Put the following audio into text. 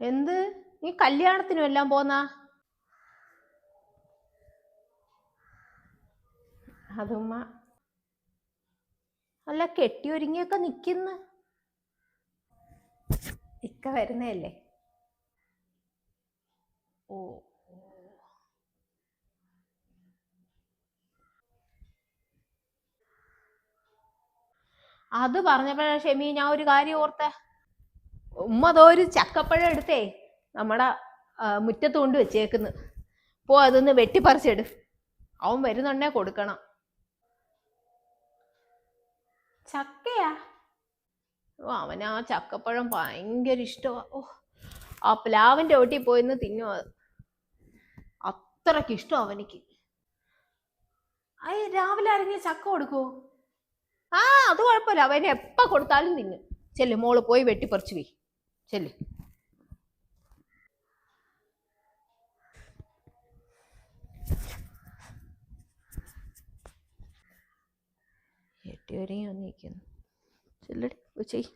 എന്ത്? നീ കല്യാണത്തിനും എല്ലാം പോന്നാ? അതുമ്മ. അല്ല കെട്ടി കെട്ടിയൊരുങ്ങിയൊക്കെ നിക്കുന്നു. ഇക്ക വരുന്നതല്ലേ? ഓ. അത് പറഞ്ഞപ്പോഴാണ് ഷെമി ഞാൻ ഒരു കാര്യം ഓർത്തെ. ഉമ്മ അതോ ഒരു ചക്കപ്പഴം എടുത്തേ. നമ്മുടെ മുറ്റത്ത് കൊണ്ട് വെച്ചേക്കുന്നു. പോ അതൊന്ന് വെട്ടിപ്പറിച്ചെടു. അവൻ വരുന്നുണ്ടേ കൊടുക്കണം. ചക്കയാ? ഓ അവന് ആ ചക്കപ്പഴം ഭയങ്കര ഇഷ്ടമാ ഓ ആ പ്ലാവിന്റെ ഒട്ടി പോയിന്ന് തിന്നു അത്. അത്രയ്ക്ക് ഇഷ്ടം അവനിക്ക്. അയ്യ രാവിലെ ആരെങ്കിലും ചക്ക കൊടുക്കോ ആ അത് കുഴപ്പമില്ല. അവന് എപ്പ കൊടുത്താലും തിന്നും. ചെല്ലു മോൾ പോയി വെട്ടിപ്പറിച്ചു വേ. ചെല്ല്. എട്ടി വരെയും വന്നിരിക്കുന്നു ചെല്ലടി ചെയ്